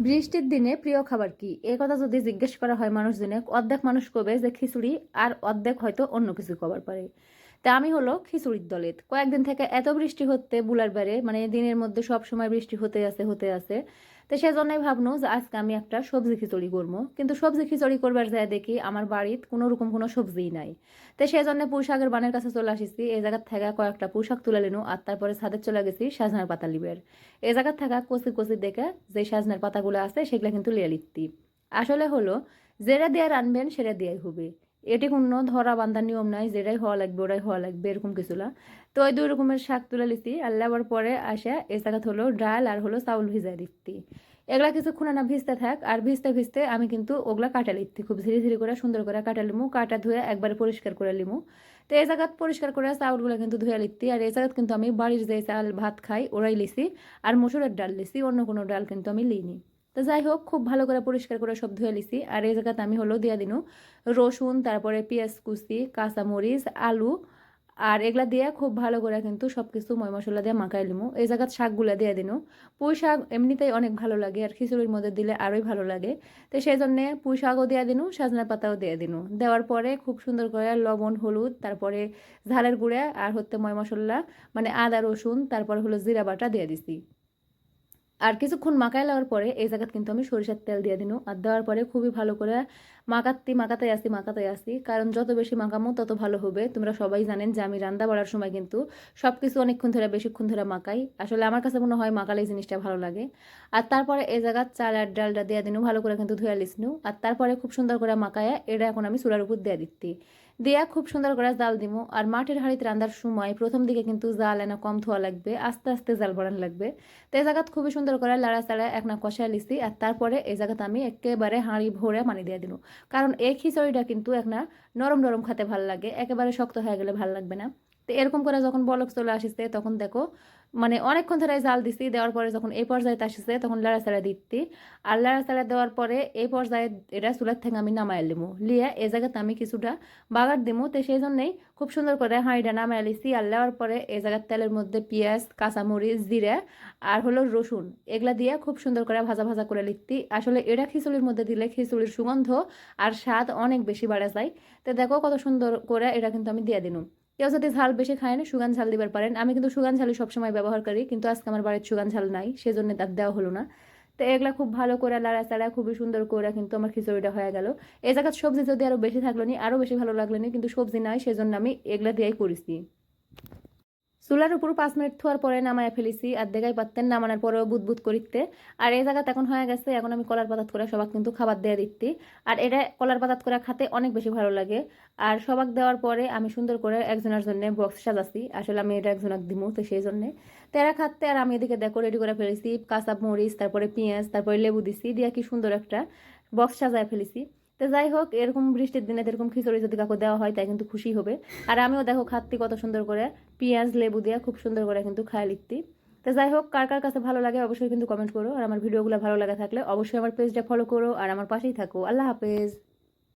বৃষ্টির দিনে প্রিয় খাবার কি? এ কথা যদি জিজ্ঞেস করা হয় মানুষজনে, অর্ধেক মানুষ কবে যে খিচুড়ি, আর অর্ধেক হয়তো অন্য কিছু খাবার পারে। তা আমি হলো খিচুড়ির দলেত কয়েকদিন থেকে এত বৃষ্টি হতে বুলার বারে মানে দিনের মধ্যে সব সময় বৃষ্টি হতে আছে হতে আছে। তো সেজন্যই ভাবনো যে আজকে আমি একটা সবজি খিচুড়ি করব। কিন্তু সবজি খিচুড়ি করবার যায় দেখি আমার বাড়িতে কোনো রকম কোনো সবজিই নাই। তো সেই জন্য পুঁশাকের বানের কাছে চলে আসিছি। এই জায়গার থেকে কয়েকটা পোশাক তুলে নিনু আর তারপরে ছাদে চলে গেছি সাজনার পাতা লিবের। এই জায়গার থাকা কচি কচি দেখে যে সাজনার পাতাগুলো আছে সেগুলো কিন্তু লিয়ে লিখতি আসলে হলো, যেটা দিয়ে রানবেন সেটা দিয়াই হবে। এটি কোনো ধরা বান্ধার নিয়ম নাই, যেটাই হওয়া লাগবে ওটাই হওয়া লাগবে, এরকম কিছু না। তো ওই দুই রকমের শাক তুলে লিছি, আর লেবার পরে আসে জায়গাত হলো ডাল আর হলো চাউল ভিজাই দিচ্ছি। এগুলা কিছুক্ষণ না ভিজতে থাক, আর ভিজতে ভিজতে আমি কিন্তু ওগুলা কাটা লিখতি খুব ধীরে ধীরে করে সুন্দর করে কাটা লিমু, কাটা ধুয়ে একবারে পরিষ্কার করে লিমু। তো এই জায়গাত পরিষ্কার করে চাউলগুলো কিন্তু ধুয়ে লিখতি আর এই জায়গাত কিন্তু আমি বাড়ির যে চাল ভাত খাই ওরাই লিছি, আর মসুরের ডাল লিছি, অন্য কোনো ডাল কিন্তু আমি লিইনি। তো যাই হোক, খুব ভালো করে পরিষ্কার করে সব ধুয়ে লিছি আর এই জায়গাতে আমি হলো দিয়া দিনু রসুন, তারপরে পেঁয়াজ কুচি, কাঁচামরিচ, আলু, আর এগুলা দিয়ে খুব ভালো করে কিন্তু সব কিছু ময় মশলা দিয়ে মাখাই লিমু এই জায়গাত শাকগুলা দিয়ে দিনু। পুঁই শাক এমনিতেই অনেক ভালো লাগে আর খিচুড়ির মধ্যে দিলে আরোই ভালো লাগে। তো সেই জন্যে পুঁই শাকও দিয়ে দিনু, সাজনা পাতাও দিয়ে দিনু। দেওয়ার পরে খুব সুন্দর করে লবণ, হলুদ, তারপরে ঝালের গুঁড়া আর হচ্ছে ময় মশলা মানে আদা, রসুন, তারপরে হলো জিরা বাটা দিয়ে দিছি। আর কিছুক্ষণ মাখায় লাগার পরে এই জায়গাত কিন্তু আমি সরিষার তেল দিয়ে দিন। আর দেওয়ার পরে খুবই ভালো করে মাখাত্তি মাখাতে আসি মাখাতে আসি। কারণ যত বেশি মাখামো তত ভালো হবে। তোমরা সবাই জানেন যে আমি রান্না বাড়ার সময় কিন্তু সব কিছু অনেকক্ষণ ধরে, বেশিক্ষণ ধরে মাখাই। আসলে আমার কাছে মনে হয় মাখালে জিনিসটা ভালো লাগে। আর তারপরে এই জায়গাত চাল আর ডালটা দিয়ে দিনু, ভালো করে কিন্তু ধুয়ে লিসনু আর তারপরে খুব সুন্দর করে মাখায় এটা এখন আমি চুলার উপর দিয়ে দিচ্ছি। দেয়া খুব সুন্দর করে জাল দিমু। আর মাটির হাঁড়িতে রান্নার সময় প্রথম দিকে কিন্তু জাল এনে কম ধোয়া লাগবে, আস্তে আস্তে জাল বাড়ান লাগবে। তো এই জায়গাত খুবই সুন্দর করে লাড়া চাড়া একনা কষায় লিছি। আর তারপরে এই জায়গাতে আমি একেবারে হাঁড়ি ভরে পানি দিয়ে দিনু। কারণ এই খিচুড়িটা কিন্তু এক না নরম নরম খেতে ভালো লাগে, একেবারে শক্ত হয়ে গেলে ভালো লাগবে না। তো এরকম করে যখন বলক চলে আসিছে, তখন দেখো মানে অনেকক্ষণ ধরে জাল দিছি, দেওয়ার পরে যখন এই পর্যায়ে আসিছে, তখন লাড়াচাড়া দিচ্ছি। আর লাড়াচাড়া দেওয়ার পরে এই পর্যায়ে এটা চুলার থেকে আমি নামাই লিমু। লিয়ে এই জায়গাতে আমি কিছুটা বাগার দিমু। তো সেই জন্যেই খুব সুন্দর করে হাঁড়িটা নামাই লিছি। আর লেওয়ার পরে এই জায়গার তেলের মধ্যে পেঁয়াজ, কাঁচামরিচ, জিরে আর হলো রসুন, এগুলা দিয়ে খুব সুন্দর করে ভাজা ভাজা করে লিখতি আসলে এটা খিচুড়ির মধ্যে দিলে খিচুড়ির সুগন্ধ আর স্বাদ অনেক বেশি বাড়া যায়। তো দেখো কত সুন্দর করে এটা কিন্তু আমি দিয়ে দিনু। কেউ যদি ঝাল বেশি খায় না, সুগান ঝাল দিবার পারেন। আমি কিন্তু সুগান ঝালই সবসময় ব্যবহার করি, কিন্তু আজকে আমার বাড়ির সুগান ঝাল নাই, সেজন্য তার দেওয়া হলো না। তো এগুলা খুব ভালো করে লাড়া চাড়া খুবই সুন্দর করে কিন্তু আমার খিচুড়িটা হয়ে গেল। এই জায়গার সবজি যদি আরও বেশি থাকল নি আরও বেশি ভালো লাগল নি, কিন্তু সবজি নাই, সেজন্য আমি এগুলা দিয়েই করেছি। চুলার উপর পাঁচ মিনিট থোয়ার পরে নামায় ফেলেছি, আর দেখাই পারতেন নামানোর পরেও বুদ বুদ করিতে আর এই জায়গাতে এখন হয়ে গেছে, এখন আমি কলার পাতাত করে সবাক কিন্তু খাবার দিয়ে দিচ্ছি আর এটা কলার পাতাত করে খেতে অনেক বেশি ভালো লাগে। আর সবাক দেওয়ার পরে আমি সুন্দর করে একজনের জন্য বক্স সাজাচ্ছি আসলে আমি এটা একজনক দিমু তো সেই জন্যে। তো এরা খাতে আর আমি এদিকে দেখো রেডি করে ফেলেছি কাঁচা মরিচ, তারপরে পেঁয়াজ, তারপরে লেবু দিছি, দিয়ে কি সুন্দর একটা বক্স সাজায় ফেলেছি। তো যাই হোক, এরকম বৃষ্টির দিনে এরকম খিচুড়ি যদি কাউকে দেওয়া হয়, তাই কিন্তু খুশি হবে। আর আমিও দেখো খাত্তি কত সুন্দর করে পেঁয়াজ, লেবু দিয়ে খুব সুন্দর করে কিন্তু খায় লিখতি তো যাই হোক, কার কার কাছে ভালো লাগে অবশ্যই কিন্তু কমেন্ট করো। আর আমার ভিডিওগুলো ভালো লাগা থাকলে অবশ্যই আমার পেজটা ফলো করো। আর আমার পাশেই থাকো। আল্লাহ হাফেজ।